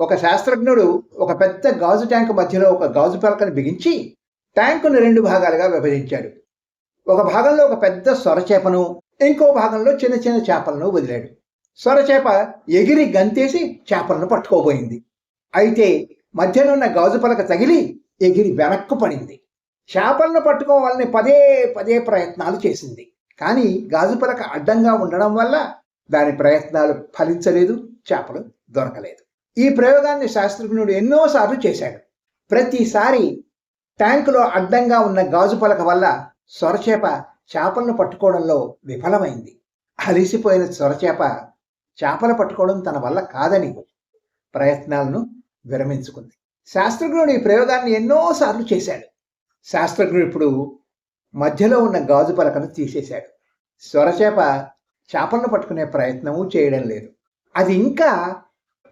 ఒక శాస్త్రజ్ఞుడు ఒక పెద్ద గాజు ట్యాంక్ మధ్యలో ఒక గాజు పలకను బిగించి ట్యాంకును రెండు భాగాలుగా విభజించాడు. ఒక భాగంలో ఒక పెద్ద సొరచేపను ఇంకో భాగంలో చిన్న చిన్న చేపలను వదిలాడు. సొరచేప ఎగిరి గంతేసి చేపలను పట్టుకోబోయింది. అయితే మధ్యనున్న గాజు పలక తగిలి ఎగిరి వెనక్కు పడింది. చేపలను పట్టుకోవాలని పదే పదే ప్రయత్నాలు చేసింది. కానీ గాజు పలక అడ్డంగా ఉండడం వల్ల దాని ప్రయత్నాలు ఫలించలేదు చేపలు దొరకలేదు. ఈ ప్రయోగాన్ని శాస్త్రజ్ఞుడు ఎన్నోసార్లు చేశాడు. ప్రతిసారి ట్యాంకులో అడ్డంగా ఉన్న గాజు పలక వల్ల సొరచేప చేపలను పట్టుకోవడంలో విఫలమైంది. అలిసిపోయిన సొరచేప చేపలు పట్టుకోవడం తన వల్ల కాదని ప్రయత్నాలను విరమించుకుంది. శాస్త్రజ్ఞుడు ఈ ప్రయోగాన్ని ఎన్నోసార్లు చేశాడు. శాస్త్రజ్ఞుడు ఇప్పుడు మధ్యలో ఉన్న గాజు పలకను తీసేశాడు. సొరచేప చేపలను పట్టుకునే ప్రయత్నము చేయడం లేదు. అది ఇంకా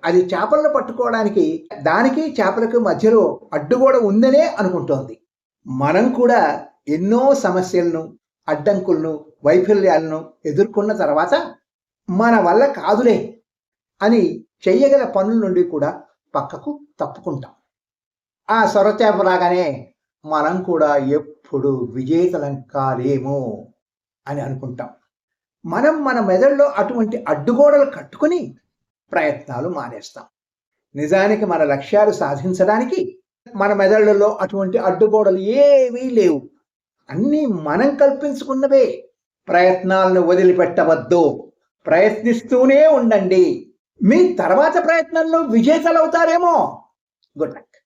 అది చేపలను పట్టుకోవడానికి దానికి చేపలకు మధ్యలో అడ్డుగోడ ఉందనే అనుకుంటోంది. మనం కూడా ఎన్నో సమస్యలను అడ్డంకులను వైఫల్యాలను ఎదుర్కొన్న తర్వాత మన వల్ల కాదులే అని చెయ్యగల పనుల నుండి కూడా పక్కకు తప్పుకుంటాం. ఆ సొరచేపలాగానే మనం కూడా ఎప్పుడు విజేతలం కాలేమో అని అనుకుంటాం. మనం మన మెదడులో అటువంటి అడ్డుగోడలు కట్టుకుని ప్రయత్నాలు మానేస్తాం. నిజానికి మన లక్ష్యాలు సాధించడానికి మన మెదళ్ళలో అటువంటి అడ్డుగోడలు ఏవీ లేవు. అన్నీ మనం కల్పించుకున్నవే. ప్రయత్నాలను వదిలిపెట్టవద్దు. ప్రయత్నిస్తూనే ఉండండి. మీ తర్వాత ప్రయత్నంలో విజేతలవుతారేమో? Good luck.